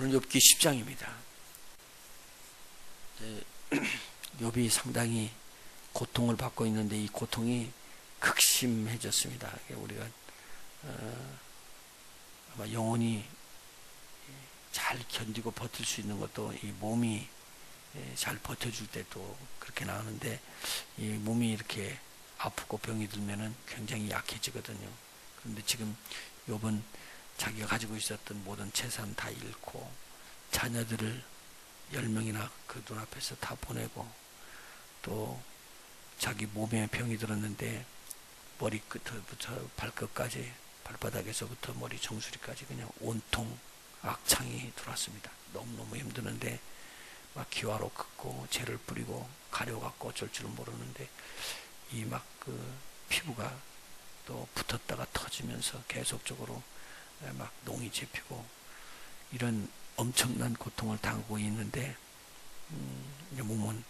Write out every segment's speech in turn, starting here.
오늘 욥기 10장입니다. 욥이 상당히 고통을 받고 있는데 이 고통이 극심해졌습니다. 우리가 어, 아마 영혼이 잘 견디고 버틸 수 있는 것도 이 몸이 예, 잘 버텨줄 때도 그렇게 나오는데 이 몸이 이렇게 아프고 병이 들면은 굉장히 약해지거든요. 그런데 지금 욥은 자기가 가지고 있었던 모든 재산 다 잃고 자녀들을 열 명이나 그 눈앞에서 다 보내고 또 자기 몸에 병이 들었는데 머리끝부터 발끝까지 발바닥에서부터 머리 정수리까지 그냥 온통 악창이 들어왔습니다. 너무너무 힘드는데 막 기와로 긋고 죄를 뿌리고 가려갖고 어쩔 줄은 모르는데 이 막 그 피부가 또 붙었다가 터지면서 계속적으로 막 농이 잡히고 이런 엄청난 고통을 당하고 있는데 음, 몸은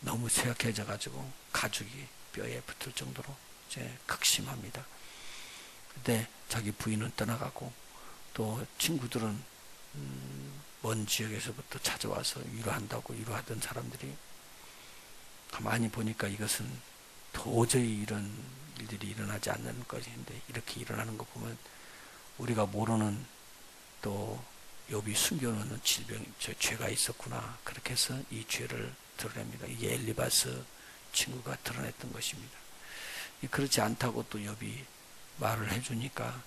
너무 쇠약해져 가지고 가죽이 뼈에 붙을 정도로 이제 극심합니다. 그때 자기 부인은 떠나가고 또 친구들은 음, 먼 지역에서부터 찾아와서 위로한다고 위로하던 사람들이 가만히 보니까 이것은 도저히 이런 일들이 일어나지 않는 것인데 이렇게 일어나는 거 보면 우리가 모르는 또 욥이 숨겨놓는 질병, 저 죄가 있었구나. 그렇게 해서 이 죄를 드러냅니다. 이게 엘리바스 친구가 드러냈던 것입니다. 그렇지 않다고 또 욥이 말을 해주니까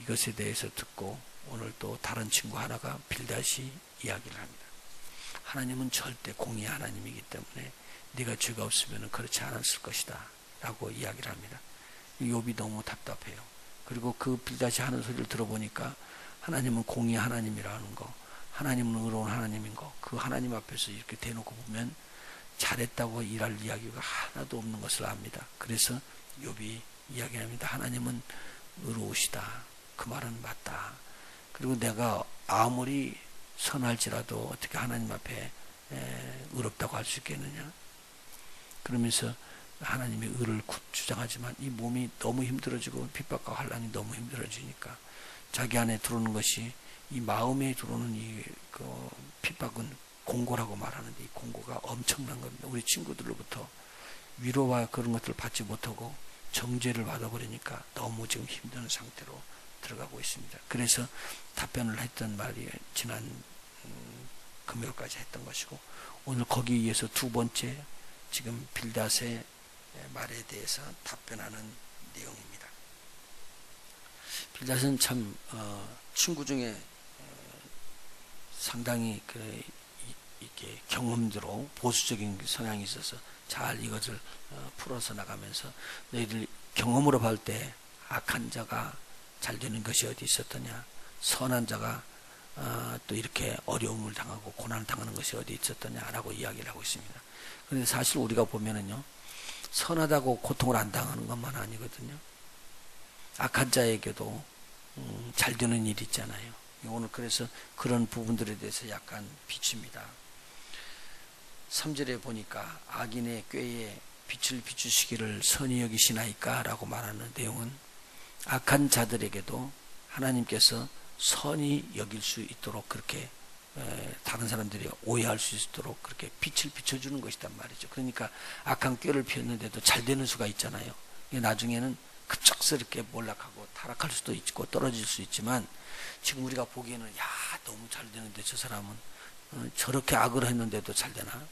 이것에 대해서 듣고 오늘 또 다른 친구 하나가 빌다시 이야기를 합니다. 하나님은 절대 공의 하나님이기 때문에 네가 죄가 없으면 그렇지 않았을 것이다. 라고 이야기를 합니다. 욥이 너무 답답해요. 그리고 그 빌다시 하는 소리를 들어보니까 하나님은 공의 하나님이라는 거, 하나님은 의로운 하나님인 거, 그 하나님 앞에서 이렇게 대놓고 보면 잘했다고 일할 이야기가 하나도 없는 것을 압니다. 그래서 욥이 이야기합니다. 하나님은 의로우시다. 그 말은 맞다. 그리고 내가 아무리 선할지라도 어떻게 하나님 앞에 의롭다고 할 수 있겠느냐? 그러면서 하나님의 의를 주장하지만 이 몸이 너무 힘들어지고 핍박과 환란이 너무 힘들어지니까 자기 안에 들어오는 것이 이 마음에 들어오는 이 그 핍박은 공고라고 말하는데 이 공고가 엄청난 겁니다. 우리 친구들로부터 위로와 그런 것들을 받지 못하고 정죄를 받아버리니까 너무 지금 힘든 상태로 들어가고 있습니다. 그래서 답변을 했던 말이 지난 음, 금요일까지 했던 것이고 오늘 거기에 의해서 두 번째 지금 빌닷의 말에 대해서 답변하는 내용입니다. 빌닷은 참 어, 친구 중에 어, 상당히 그 이렇게 경험대로 보수적인 성향이 있어서 잘 이것을 어, 풀어서 나가면서 너희들 경험으로 볼 때 악한 자가 잘 되는 것이 어디 있었더냐 선한 자가 어, 또 이렇게 어려움을 당하고 고난을 당하는 것이 어디 있었더냐라고 이야기를 하고 있습니다. 그런데 사실 우리가 보면은요, 선하다고 고통을 안 당하는 것만 아니거든요. 악한 자에게도 음, 잘 되는 일이 있잖아요. 오늘 그래서 그런 부분들에 대해서 약간 비춥니다. 3절에 보니까 악인의 꾀에 빛을 비추시기를 선히 여기시나이까 라고 말하는 내용은 악한 자들에게도 하나님께서 선이 여길 수 있도록 그렇게 다른 사람들이 오해할 수 있도록 그렇게 빛을 비춰주는 것이단 말이죠. 그러니까 악한 꾀를 피웠는데도 잘 되는 수가 있잖아요. 나중에는 급작스럽게 몰락하고 타락할 수도 있고 떨어질 수 있지만 지금 우리가 보기에는 야 너무 잘 되는데 저 사람은 어, 저렇게 악을 했는데도 잘 되나?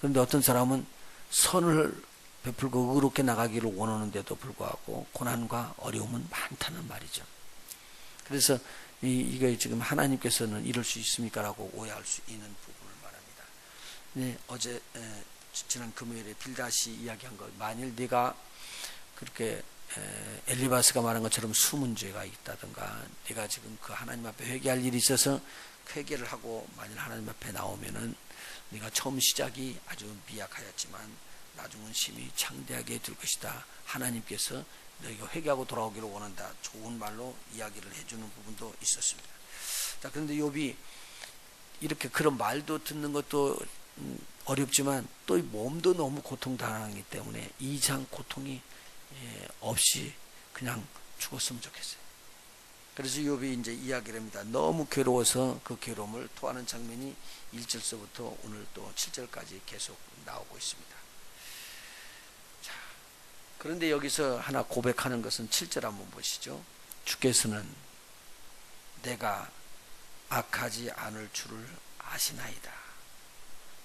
그런데 어떤 사람은 선을 베풀고 의롭게 나가기를 원하는데도 불구하고 고난과 어려움은 많다는 말이죠. 그래서 이, 이거 지금 하나님께서는 이럴 수 있습니까라고 오해할 수 있는 부분을 말합니다. 네, 어제 에, 지난 금요일에 빌다시 이야기한 것 만일 네가 그렇게 에, 엘리바스가 말한 것처럼 죄가 있다든가 네가 지금 그 하나님 앞에 회개할 일이 있어서 회개를 하고 만일 하나님 앞에 나오면은 네가 처음 시작이 아주 미약하였지만 나중은 심히 창대하게 될 것이다. 하나님께서 너희가 회개하고 돌아오기를 원한다. 좋은 말로 이야기를 해주는 부분도 있었습니다. 자, 그런데 욥이 이렇게 그런 말도 듣는 것도 음, 어렵지만 또 몸도 너무 고통당하기 때문에 이상 고통이 예, 없이 그냥 죽었으면 좋겠어요. 그래서 욥이 이제 이야기를 합니다. 너무 괴로워서 그 괴로움을 토하는 장면이 1절서부터 오늘 또 7절까지 계속 나오고 있습니다. 자, 그런데 여기서 하나 고백하는 것은 7절 한번 보시죠. 주께서는 내가 악하지 않을 줄을 아시나이다.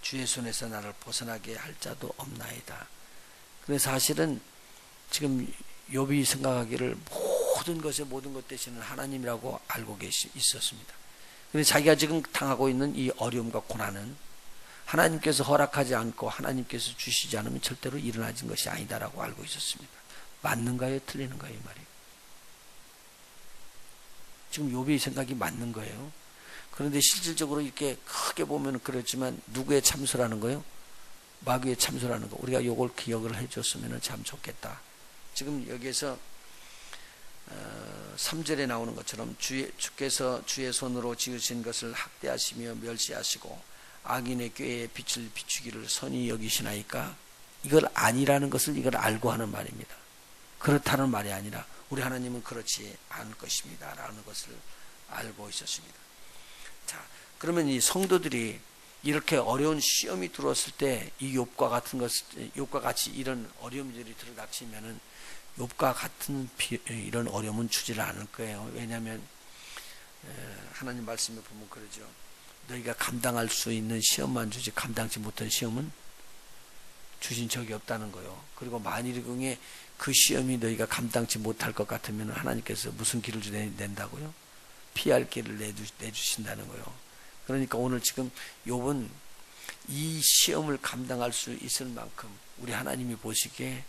주의 손에서 나를 벗어나게 할 자도 없나이다. 근데 사실은 지금 욥이 생각하기를 모든 것의 모든 것 대신은 하나님이라고 알고 계시 있었습니다. 근데 자기가 지금 당하고 있는 이 어려움과 고난은 하나님께서 허락하지 않고 하나님께서 주시지 않으면 절대로 일어나진 것이 아니다라고 알고 있었습니다. 맞는가요? 틀리는가요? 이 말이. 지금 욥의 생각이 맞는 거예요. 그런데 실질적으로 이렇게 크게 보면 그렇지만 누구의 참소라는 거요? 마귀의 참소라는 거. 우리가 요걸 기억을 해줬으면 참 좋겠다. 지금 여기에서 어, 3절에 나오는 것처럼 주, 주께서 주의 손으로 지으신 것을 학대하시며 멸시하시고 악인의 꾀에 빛을 비추기를 선히 여기시나이까 이걸 아니라는 것을 이걸 알고 하는 말입니다. 그렇다는 말이 아니라 우리 하나님은 그렇지 않을 것입니다. 라는 것을 알고 있었습니다. 자, 그러면 이 성도들이 이렇게 어려운 시험이 들어왔을 때 이 욥과 같은 것, 욥과 같이 이런 어려움들이 들어닥치면은 욥과 같은 이런 어려움은 주지를 않을 거예요. 왜냐하면 하나님 말씀에 보면 그러죠. 너희가 감당할 수 있는 시험만 주지 감당치 못한 시험은 주신 적이 없다는 거요. 그리고 만일 중에 그 시험이 너희가 감당치 못할 것 같으면 하나님께서 무슨 길을 낸다고요? 피할 길을 내주, 내주신다는 거요. 그러니까 오늘 지금 욥은 이 시험을 감당할 수 있을 만큼 우리 하나님이 보시기에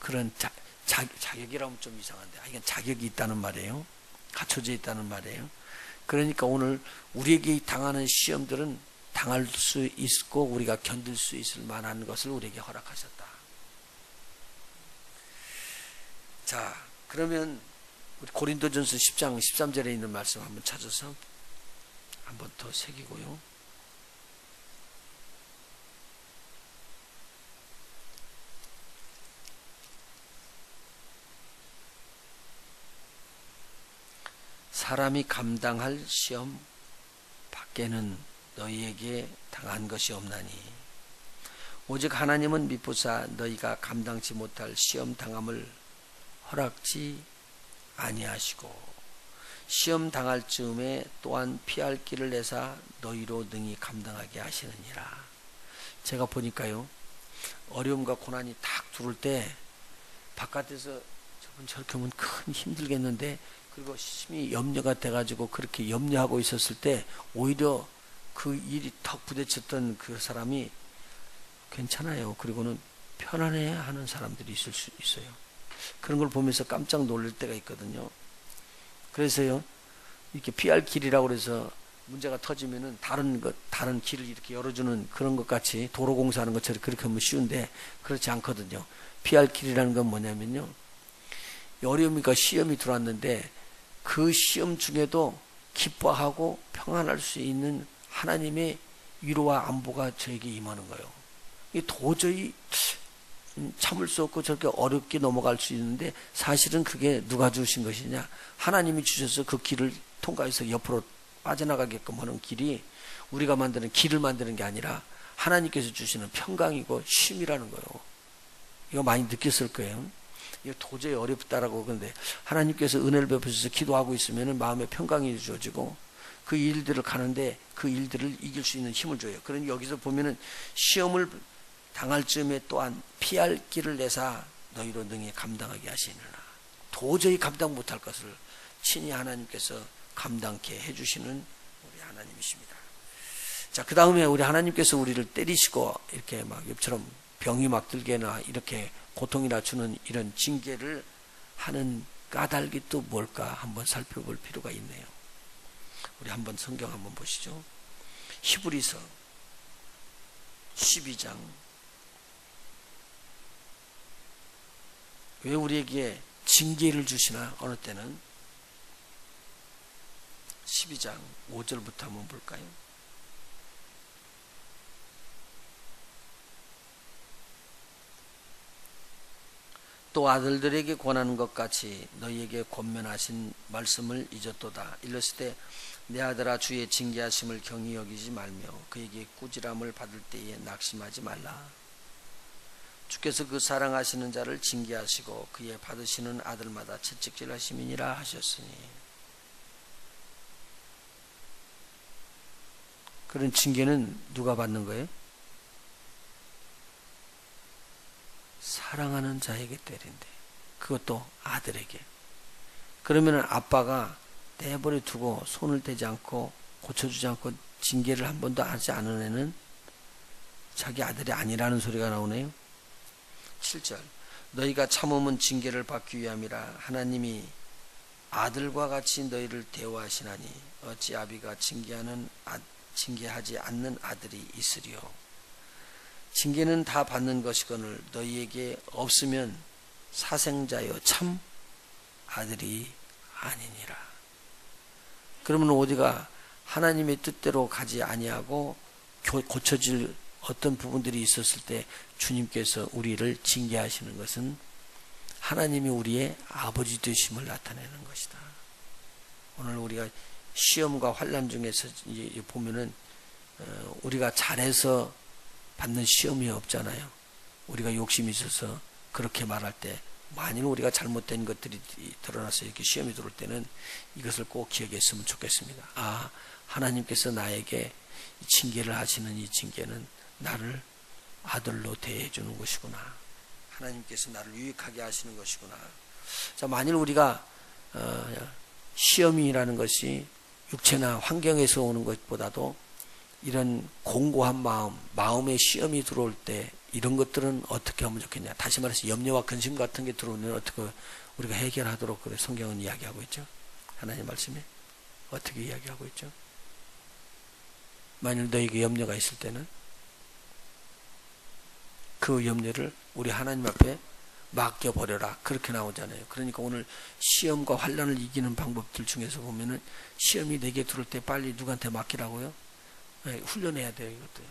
그런 자, 자, 자격이라면 좀 이상한데, 아, 이건 자격이 있다는 말이에요. 갖춰져 있다는 말이에요. 그러니까 오늘 우리에게 당하는 시험들은 당할 수 있고 우리가 견딜 수 있을 만한 것을 우리에게 허락하셨다. 자, 그러면 우리 고린도전서 10장 13절에 있는 말씀 한번 찾아서 한번 더 새기고요. 사람이 감당할 시험 밖에는 너희에게 당한 것이 없나니 오직 하나님은 미쁘사 너희가 감당치 못할 시험 당함을 허락지 아니하시고 시험 당할 즈음에 또한 피할 길을 내사 너희로 능히 감당하게 하시느니라. 제가 보니까요 어려움과 고난이 탁 들어올 때 바깥에서 저분 저렇게 하면 큰 힘들겠는데 그리고 심히 염려가 돼가지고 그렇게 염려하고 있었을 때 오히려 그 일이 턱 부딪혔던 그 사람이 괜찮아요. 그리고는 편안해 하는 사람들이 있을 수 있어요. 그런 걸 보면서 깜짝 놀랄 때가 있거든요. 그래서요, 이렇게 피할 길이라고 그래서 문제가 터지면은 다른 것, 다른 길을 이렇게 열어주는 그런 것 같이 도로 공사하는 것처럼 그렇게 하면 쉬운데 그렇지 않거든요. 피할 길이라는 건 뭐냐면요. 어려움이니까 시험이 들어왔는데 그 시험 중에도 기뻐하고 평안할 수 있는 하나님의 위로와 안보가 저에게 임하는 거예요. 이 도저히 참을 수 없고 저렇게 어렵게 넘어갈 수 있는데 사실은 그게 누가 주신 것이냐? 하나님이 주셔서 그 길을 통과해서 옆으로 빠져나가게끔 하는 길이 우리가 만드는 길을 만드는 게 아니라 하나님께서 주시는 평강이고 쉼이라는 거예요. 이거 많이 느꼈을 거예요. 이거 도저히 어렵다라고 그런데 하나님께서 은혜를 베푸셔서 기도하고 있으면 마음에 평강이 주어지고 그 일들을 가는데 그 일들을 이길 수 있는 힘을 줘요. 그러니 여기서 보면은 시험을 당할 즈음에 또한 피할 길을 내사 너희로 능히 감당하게 하시느라 도저히 감당 못할 것을 친히 하나님께서 감당케 해주시는 우리 하나님이십니다. 자, 그 다음에 우리 하나님께서 우리를 때리시고 이렇게 막 옆처럼 병이 막 들게나 이렇게 고통이나 주는 이런 징계를 하는 까닭이 또 뭘까 한번 살펴볼 필요가 있네요. 우리 한번 성경 한번 보시죠. 히브리서 12장 왜 우리에게 징계를 주시나 어느 때는 12장 5절부터 한번 볼까요? 또 아들들에게 권하는 것 같이 너희에게 권면하신 말씀을 잊었도다. 일렀을 때 내 아들아 주의 징계하심을 경히 여기지 말며 그에게 꾸지람을 받을 때에 낙심하지 말라. 주께서 그 사랑하시는 자를 징계하시고 그의 받으시는 아들마다 채찍질하심이니라 하셨으니 그런 징계는 누가 받는 거예요? 사랑하는 자에게 때린대. 그것도 아들에게. 그러면은 아빠가 내버려 두고 손을 대지 않고 고쳐주지 않고 징계를 한 번도 하지 않은 애는 자기 아들이 아니라는 소리가 나오네요. 7절. 너희가 참으면 징계를 받기 위함이라 하나님이 아들과 같이 너희를 대우하시나니 어찌 아비가 징계하는 아, 징계하지 않는 아들이 있으리요. 징계는 다 받는 것이거늘 너희에게 없으면 사생자여 참 아들이 아니니라. 그러면 어디가 하나님의 뜻대로 가지 아니하고 고쳐질 어떤 부분들이 있었을 때 주님께서 우리를 징계하시는 것은 하나님이 우리의 아버지 되심을 나타내는 것이다. 오늘 우리가 시험과 환란 중에서 보면은 어, 우리가 잘해서 받는 시험이 없잖아요. 우리가 욕심이 있어서 그렇게 말할 때 만일 우리가 잘못된 것들이 드러나서 이렇게 시험이 들어올 때는 이것을 꼭 기억했으면 좋겠습니다. 아, 하나님께서 나에게 징계를 하시는 이 징계는 나를 아들로 대해 주는 것이구나. 하나님께서 나를 유익하게 하시는 것이구나. 자, 만일 우리가 어, 시험이라는 것이 육체나 환경에서 오는 것보다도 이런 공고한 마음, 마음의 시험이 들어올 때 이런 것들은 어떻게 하면 좋겠냐. 다시 말해서 염려와 근심 같은 게 들어오면 어떻게 우리가 해결하도록 그래 성경은 이야기하고 있죠. 하나님 말씀에 어떻게 이야기하고 있죠. 만일 너에게 염려가 있을 때는 그 염려를 우리 하나님 앞에 맡겨버려라. 그렇게 나오잖아요. 그러니까 오늘 시험과 환란을 이기는 방법들 중에서 보면은 시험이 내게 들어올 때 빨리 누구한테 맡기라고요? 네, 훈련해야 돼요, 이것도요.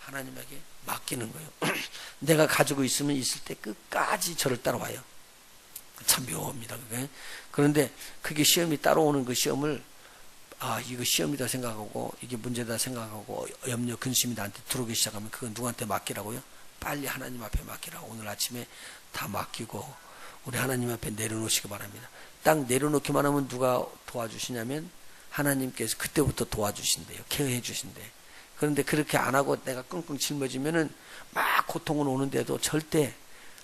하나님에게 맡기는 거예요. 내가 가지고 있으면 있을 때 끝까지 저를 따라와요. 참 묘합니다. 그게. 그런데 그게 시험이 따라오는 그 시험을 아, 이거 시험이다 생각하고 이게 문제다 생각하고 염려, 근심이 나한테 들어오기 시작하면 그건 누구한테 맡기라고요? 빨리 하나님 앞에 맡기라고 오늘 아침에 다 맡기고 우리 하나님 앞에 내려놓으시기 바랍니다. 딱 내려놓기만 하면 누가 도와주시냐면 하나님께서 그때부터 도와주신대요. 케어해 주신대. 그런데 그렇게 안 하고 내가 끙끙 짊어지면은 막 고통은 오는데도 절대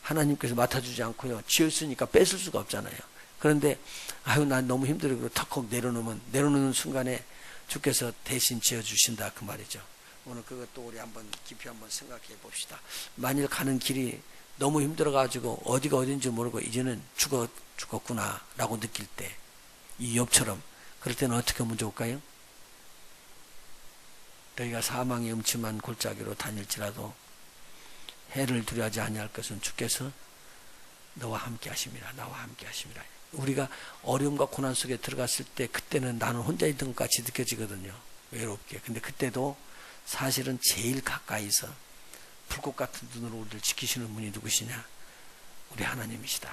하나님께서 맡아주지 않고요. 지었으니까 뺏을 수가 없잖아요. 그런데 아유 난 너무 힘들어 그리고 턱 내려놓으면 내려놓는 순간에 주께서 대신 지어주신다 그 말이죠. 오늘 그것도 우리 한번 깊이 한번 생각해 봅시다. 만일 가는 길이 너무 힘들어가지고 어디가 어딘지 모르고 이제는 죽었, 죽었구나라고 느낄 때이 엽처럼 그럴 때는 어떻게 하면 좋을까요? 너희가 사망의 음침한 골짜기로 다닐지라도 해를 두려워하지 아니할 것은 주께서 너와 함께 하심이라 나와 함께 하심이라 우리가 어려움과 고난 속에 들어갔을 때 그때는 나는 혼자 있던 것 같이 느껴지거든요. 외롭게. 근데 그때도 사실은 제일 가까이서 불꽃 같은 눈으로 우리를 지키시는 분이 누구시냐? 우리 하나님이시다.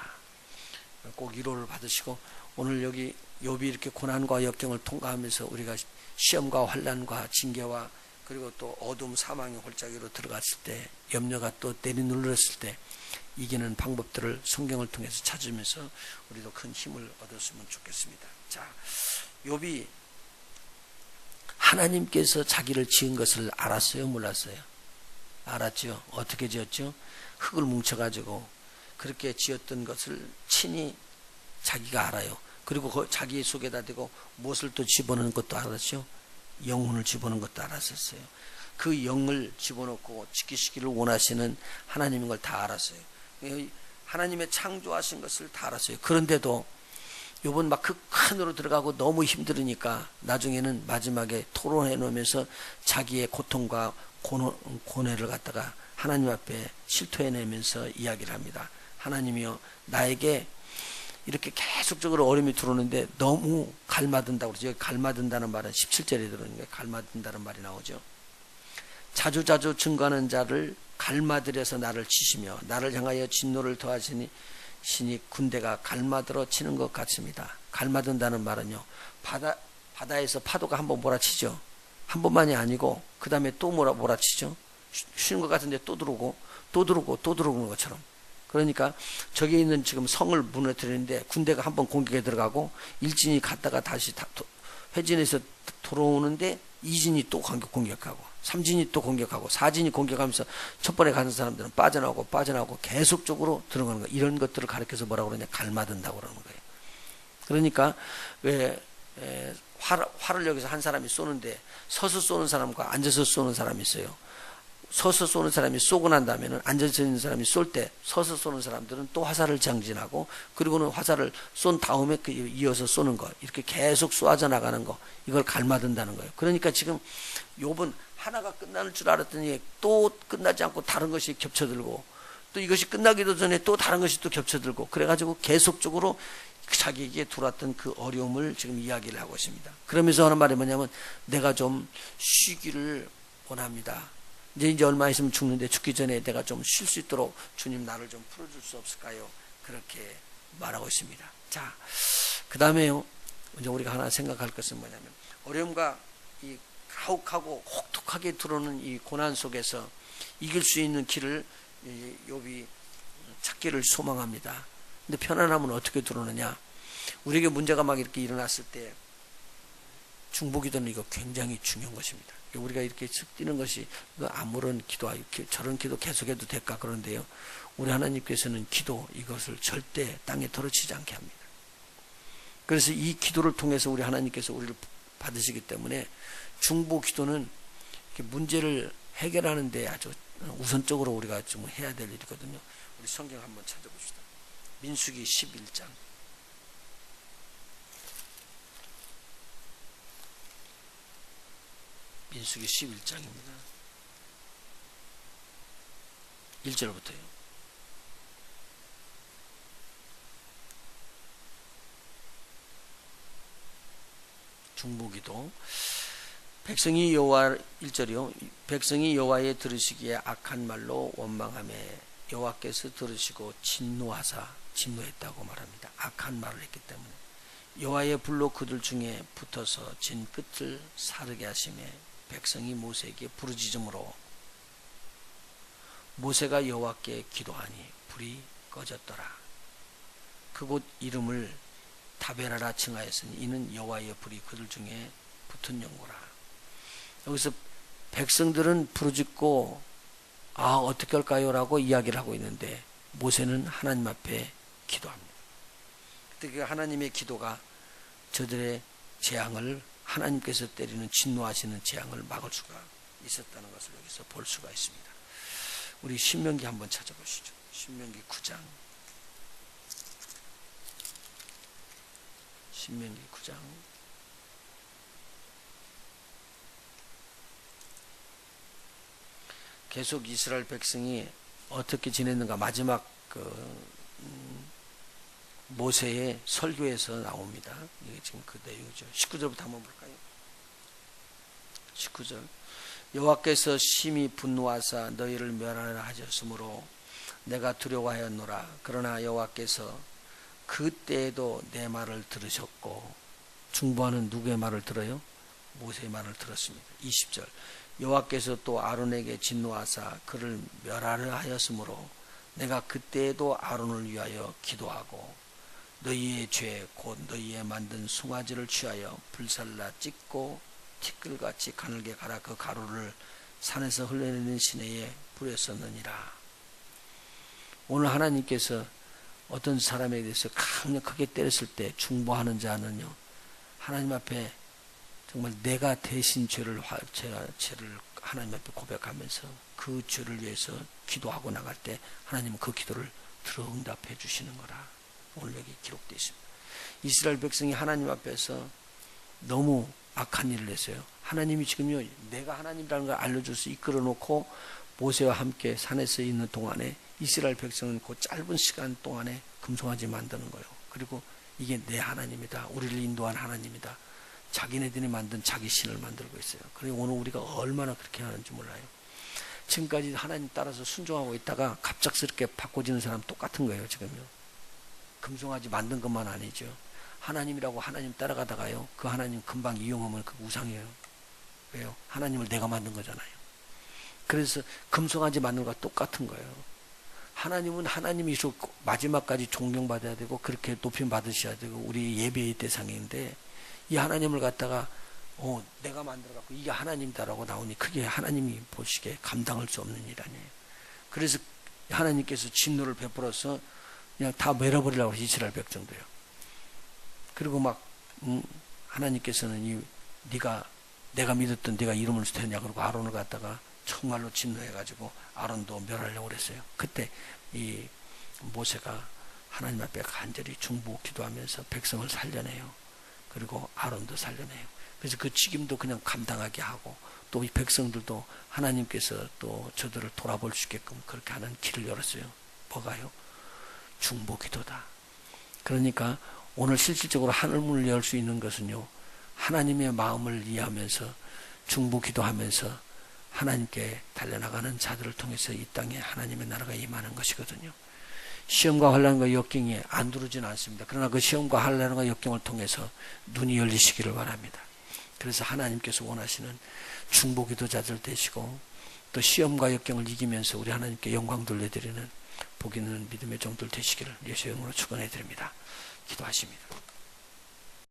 꼭 위로를 받으시고 오늘 여기 욥이 이렇게 고난과 역경을 통과하면서 우리가 시험과 환란과 징계와 그리고 또 어둠 사망의 골짜기로 들어갔을 때 염려가 또 내리눌렀을 때 이기는 방법들을 성경을 통해서 찾으면서 우리도 큰 힘을 얻었으면 좋겠습니다. 자, 욥이 하나님께서 자기를 지은 것을 알았어요, 몰랐어요? 알았죠. 어떻게 지었죠? 흙을 뭉쳐 가지고 그렇게 지었던 것을 친히 자기가 알아요. 그리고 그 자기 속에다 대고 무엇을 또 집어넣는 것도 알았죠. 영혼을 집어넣는 것도 알았었어요. 그 영을 집어넣고 지키시기를 원하시는 하나님인 걸 다 알았어요. 하나님의 창조하신 것을 다 알았어요. 그런데도 요번 막 극한으로 들어가고 너무 힘들으니까 나중에는 마지막에 토론해 놓으면서 자기의 고통과 고뇌를 갖다가 하나님 앞에 실토해 내면서 이야기를 합니다. 하나님이요 나에게 이렇게 계속적으로 어려움이 들어오는데 너무 갈마든다고 그러죠. 갈마든다는 말은 17절에 들어오는 갈마든다는 말이 나오죠. 자주자주 증거하는 자를 갈마들여서 나를 치시며 나를 향하여 진노를 더하시니 신이 군대가 갈마들어 치는 것 같습니다. 갈마든다는 말은요. 바다 바다에서 파도가 한 번 몰아치죠. 한 번만이 아니고 그 다음에 또 몰아 몰아치죠. 쉬- 쉬는 것 같은데 또 들어오고 또 들어오고 또 들어오는 것처럼. 그러니까 저기 있는 지금 성을 무너뜨리는데 군대가 한번 공격에 들어가고 일진이 갔다가 다시 다 도- 회진에서 돌아오는데 이진이 또 공격, 공격하고 삼진이 또 공격하고 사진이 공격하면서 첫 번에 가는 사람들은 빠져나오고 빠져나오고 계속적으로 들어가는 거 이런 것들을 가르쳐서 뭐라고 그러냐 갈마든다고 그러는 거예요. 그러니까 왜 에, 활, 활을 여기서 한 사람이 쏘는데 서서 쏘는 사람과 앉아서 쏘는 사람이 있어요. 서서 쏘는 사람이 쏘고 난 다음에는 앉아서 있는 사람이 쏠 때 서서 쏘는 사람들은 또 화살을 장진하고 그리고는 화살을 쏜 다음에 그 이어서 쏘는 거 이렇게 계속 쏘아져 나가는 거 이걸 갈마든다는 거예요. 그러니까 지금 요번 하나가 끝날 줄 알았더니 또 끝나지 않고 다른 것이 겹쳐들고 또 이것이 끝나기도 전에 또 다른 것이 또 겹쳐들고 그래가지고 계속적으로 자기에게 들어왔던 그 어려움을 지금 이야기를 하고 있습니다. 그러면서 하는 말이 뭐냐면 내가 좀 쉬기를 원합니다. 이제 이제 얼마 있으면 죽는데 죽기 전에 내가 좀 쉴 수 있도록 주님 나를 좀 풀어줄 수 없을까요? 그렇게 말하고 있습니다. 자, 그 다음에요. 이제 우리가 하나 생각할 것은 뭐냐면 어려움과 이 가혹하고 혹독하게 들어오는 이 고난 속에서 이길 수 있는 길을 이 욥이 찾기를 소망합니다. 근데 편안함은 어떻게 들어오느냐? 우리에게 문제가 막 이렇게 일어났을 때 중보기도는 이거 굉장히 중요한 것입니다. 우리가 이렇게 쓱 뛰는 것이 이거 아무런 기도, 저런 기도 계속해도 될까 그런데요. 우리 하나님께서는 기도 이것을 절대 땅에 덜어치지 않게 합니다. 그래서 이 기도를 통해서 우리 하나님께서 우리를 받으시기 때문에 중보 기도는 문제를 해결하는 데 아주 우선적으로 우리가 좀 해야 될 일이거든요. 우리 성경 한번 찾아봅시다. 민수기 11장. 민수기 11장입니다. 1절부터요. 중보기도 백성이 여호와 1절이요. 백성이 여호와의 들으시기에 악한 말로 원망함에 여호와께서 들으시고 진노하사 진노했다고 말합니다. 악한 말을 했기 때문에 여호와의 불로 그들 중에 붙어서 진 끝을 사르게 하심에 백성이 모세에게 부르짖음으로 모세가 여호와께 기도하니 불이 꺼졌더라. 그곳 이름을 다베라라 칭하였으니 이는 여호와의 불이 그들 중에 붙은 연고라. 여기서 백성들은 부르짖고 아 어떻게 할까요라고 이야기를 하고 있는데 모세는 하나님 앞에 기도합니다. 그때 그 하나님의 기도가 저들의 재앙을 하나님께서 때리는 진노하시는 재앙을 막을 수가 있었다는 것을 여기서 볼 수가 있습니다. 우리 신명기 한번 찾아보시죠. 신명기 9장. 신명기 9장. 계속 이스라엘 백성이 어떻게 지냈는가 마지막 그 음, 모세의 설교에서 나옵니다. 이게 지금 그 내용이죠. 19절부터 한번 볼까요? 19절 여호와께서 심히 분노하사 너희를 멸하라 하셨으므로 내가 두려워하였노라. 그러나 여호와께서 그때에도 내 말을 들으셨고 중보하는 누구의 말을 들어요? 모세의 말을 들었습니다. 20절 여호와께서 또 아론에게 진노하사 그를 멸하려 하였으므로 내가 그때에도 아론을 위하여 기도하고 너희의 죄 곧 너희의 만든 송아지를 취하여 불살라 찢고 티끌같이 가늘게 갈아 그 가루를 산에서 흘러내리는 시내에 뿌렸었느니라. 오늘 하나님께서 어떤 사람에 대해서 강력하게 때렸을 때 중보하는 자는요 하나님 앞에 정말 내가 대신 죄를 제가 죄를 하나님 앞에 고백하면서 그 죄를 위해서 기도하고 나갈 때 하나님은 그 기도를 들어 응답해 주시는 거라 여기 기록되어 있습니다. 이스라엘 백성이 하나님 앞에서 너무 악한 일을 했어요. 하나님이 지금요 내가 하나님이라는 걸 알려줘서 이끌어 놓고 모세와 함께 산에서 있는 동안에 이스라엘 백성은 그 짧은 시간 동안에 금송아지 만드는 거예요. 그리고 이게 내 하나님이다. 우리를 인도한 하나님이다. 자기네들이 만든 자기 신을 만들고 있어요. 그리고 오늘 우리가 얼마나 그렇게 하는지 몰라요. 지금까지 하나님 따라서 순종하고 있다가 갑작스럽게 바꿔지는 사람 똑같은 거예요, 지금요. 금송아지 만든 것만 아니죠. 하나님이라고 하나님 따라가다가요. 그 하나님 금방 이용하면 그 우상이에요. 왜요? 하나님을 내가 만든 거잖아요. 그래서 금송아지 만든 것과 똑같은 거예요. 하나님은 하나님이시고 마지막까지 존경받아야 되고 그렇게 높임 받으셔야 되고 우리 예배의 대상인데 이 하나님을 갖다가 어 내가 만들어 갖고 이게 하나님다라고 나오니 그게 하나님이 보시기에 감당할 수 없는 일 아니에요. 그래서 하나님께서 진노를 베풀어서 그냥 다 밀어버리려고 이스라엘 백성도요. 그리고 막 음, 하나님께서는 이 네가 내가 믿었던 네가 이름을 쓰냐 그러고 아론을 갖다가 정말로 진노해가지고 아론도 멸하려고 그랬어요. 그때 이 모세가 하나님 앞에 간절히 중보 기도하면서 백성을 살려내요. 그리고 아론도 살려내요. 그래서 그 책임도 그냥 감당하게 하고 또 이 백성들도 하나님께서 또 저들을 돌아볼 수 있게끔 그렇게 하는 길을 열었어요. 뭐가요? 중보 기도다. 그러니까 오늘 실질적으로 하늘문을 열 수 있는 것은요. 하나님의 마음을 이해하면서 중보 기도하면서 하나님께 달려나가는 자들을 통해서 이 땅에 하나님의 나라가 임하는 것이거든요. 시험과 환란과 역경이 안 두르지는 않습니다. 그러나 그 시험과 환란과 역경을 통해서 눈이 열리시기를 바랍니다. 그래서 하나님께서 원하시는 중보 기도자들 되시고 또 시험과 역경을 이기면서 우리 하나님께 영광 돌려드리는 복 있는 믿음의 종들 되시기를 예수 이름으로 축원해 드립니다. 기도하십니다.